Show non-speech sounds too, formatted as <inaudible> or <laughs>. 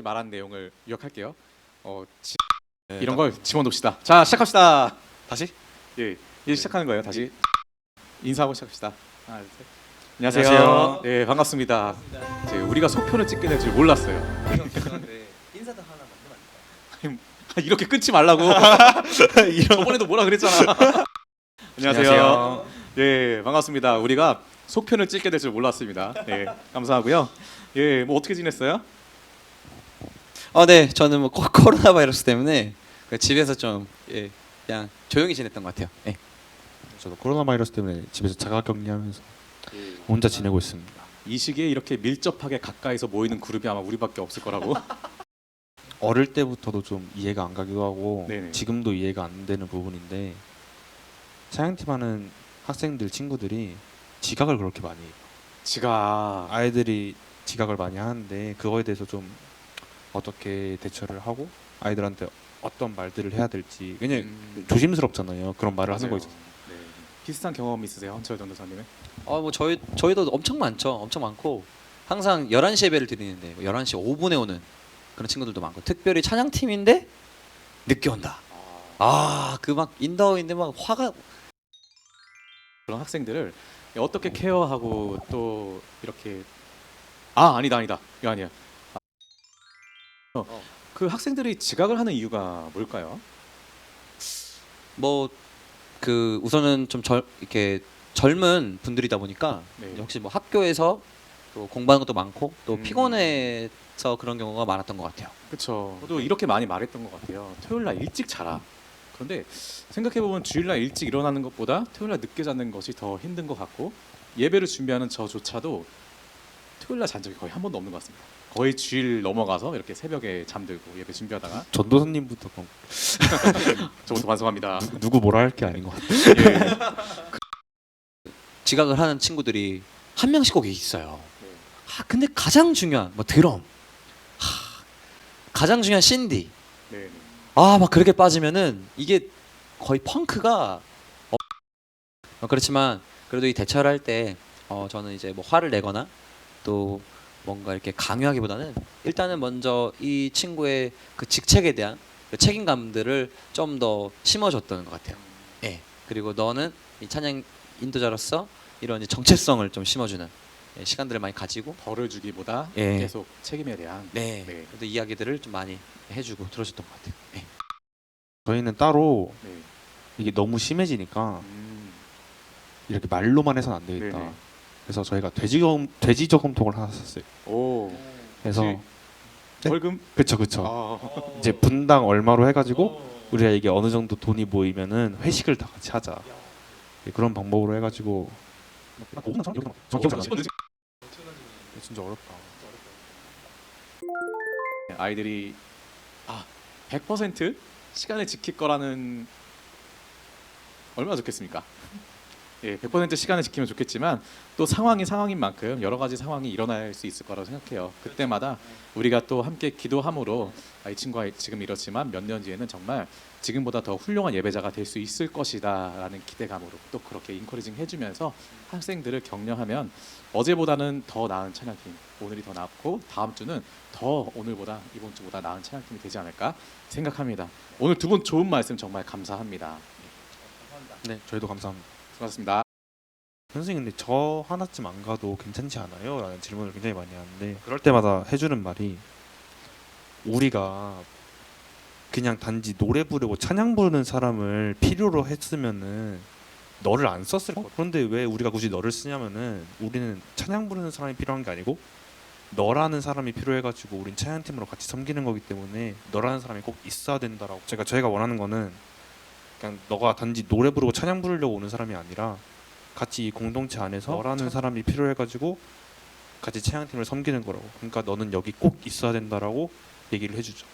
지금까지 말한 내용을 요약할게요. 어, 지, 네, 이런 걸 집어넣읍시다. 자, 시작합시다. 다시? 예, 이제 시작하는 거예요. 다시 인사하고 시작합시다. 하나, 둘, 셋. 안녕하세요. 네, 반갑습니다. 이제 우리가 속편을 찍게 될 줄 몰랐어요. 인사도 하나 만들면 안 될까요? 아, 이렇게 끊지 말라고. <laughs> 저번에도 뭐라 그랬잖아. <laughs> 안녕하세요. 예, 반갑습니다. 우리가 속편을 찍게 될 줄 몰랐습니다. 예, 감사하고요. 예, 뭐 어떻게 지냈어요? 어, 네, 저는 뭐 코, 코로나 바이러스 때문에 그 집에서 좀 예, 그냥 조용히 지냈던 것 같아요. 예. 저도 코로나 바이러스 때문에 집에서 자가격리하면서 혼자 지내고 있습니다. 이 시기에 이렇게 밀접하게 가까이서 모이는 그룹이 아마 우리밖에 없을 거라고. <laughs> 어릴 때부터도 좀 이해가 안 가기도 하고 네네. 지금도 이해가 안 되는 부분인데 사양팀 하는 학생들 친구들이 지각을 그렇게 많이 해요. 지가 아이들이 지각을 많이 하는데 그거에 대해서 좀 어떻게 대처를 하고 아이들한테 어떤 말들을 해야 될지 왜냐 음, 조심스럽잖아요 그런 말을 하는 거 맞아요. 있어서 네. 비슷한 경험 있으세요, 헌철 전도사님은? 어, 뭐 저희 저희도 엄청 많죠. 엄청 많고 항상 11시 예배를 드리는데 뭐 11시 5분에 오는 그런 친구들도 많고 특별히 찬양팀인데 늦게 온다. 아, 그 막 인더인데 막 화가 그런 학생들을 어떻게 케어하고 또 이렇게 아 아니다 아니다 이거 아니야. 어, 어. 그 학생들이 지각을 하는 이유가 뭘까요? 뭐 그 우선은 좀 절 이렇게 젊은 분들이다 보니까 네. 혹시 뭐 학교에서 또 공부하는 것도 많고 또 음. 피곤해서 그런 경우가 많았던 것 같아요. 그렇죠. 저도 이렇게 많이 말했던 것 같아요. 토요일 날 일찍 자라. 그런데 생각해 보면 주일 날 일찍 일어나는 것보다 토요일 날 늦게 자는 것이 더 힘든 것 같고 예배를 준비하는 저조차도 토요일 날 잔 적이 거의 한 번도 없는 것 같습니다. 거의 주일 넘어가서 이렇게 새벽에 잠들고 예배 준비하다가 <laughs> 전도사님부터 그럼 <laughs> 저부터 반성합니다. 누- 누구 뭐라 할 게 아닌 것 같아요 <laughs> 예. 지각을 하는 친구들이 한 명씩 꼭 있어요. 네. 아, 근데 가장 중요한 뭐 드럼, 하, 가장 중요한 신디, 네, 네. 아 막 그렇게 빠지면은 이게 거의 펑크가 어, 어, 그렇지만 그래도 이 대처를 할 때 어, 저는 이제 뭐 화를 내거나 또 뭔가 이렇게 강요하기보다는 일단은 먼저 이 친구의 그 직책에 대한 그 책임감들을 좀 더 심어줬던 것 같아요. 예. 그리고 너는 이 찬양 인도자로서 이런 정체성을 좀 심어주는 예, 시간들을 많이 가지고 벌을 주기보다 예. 계속 책임에 대한 네. 네. 그래도 이야기들을 좀 많이 해주고 들어줬던 것 같아요. 예. 저희는 따로 네. 이게 너무 심해지니까 음, 이렇게 말로만 해서는 안 되겠다 네네. 그래서 저희가 돼지 저금 돼지 저금통을 하나 샀어요. 오. 그래서 혹시 네? 벌금? 그쵸 그쵸. 아, 이제 분당 얼마로 해가지고 우리가 이게 어느 정도 돈이 모이면은 회식을 다 같이 하자. 예, 그런 방법으로 해가지고. 진짜 어렵다. 아이들이 아 100% 시간을 지킬 거라는 얼마나 좋겠습니까? 예, 100% 시간을 지키면 좋겠지만 또 상황이 상황인 만큼 여러 가지 상황이 일어날 수 있을 거라고 생각해요. 그때마다 우리가 또 함께 기도함으로 아, 이 친구가 지금 이렇지만 몇 년 뒤에는 정말 지금보다 더 훌륭한 예배자가 될 수 있을 것이다라는 기대감으로 또 그렇게 인커리징 해주면서 학생들을 격려하면 어제보다는 더 나은 찬양팀, 오늘이 더 낫고 다음 주는 더 오늘보다 이번 주보다 나은 찬양팀이 되지 않을까 생각합니다. 오늘 두 분 좋은 말씀 정말 감사합니다. 네 저희도 감사합니다 수고하셨습니다. 선생님 근데 저 하나쯤 안 가도 괜찮지 않아요? 라는 질문을 굉장히 많이 하는데 그럴 때마다 해주는 말이 우리가 그냥 단지 노래 부르고 찬양 부르는 사람을 필요로 했으면은 너를 안 썼을 거야 그런데 왜 우리가 굳이 너를 쓰냐면은 우리는 찬양 부르는 사람이 필요한 게 아니고 너라는 사람이 필요해가지고 우린 찬양팀으로 같이 섬기는 거기 때문에 너라는 사람이 꼭 있어야 된다라고 제가 저희가 원하는 거는 그냥 너가 단지 노래 부르고 찬양 부르려고 오는 사람이 아니라 같이 이 공동체 안에서 너라는 사람이 필요해가지고 같이 찬양팀을 섬기는 거라고. 그러니까 너는 여기 꼭 있어야 된다라고 얘기를 해주죠.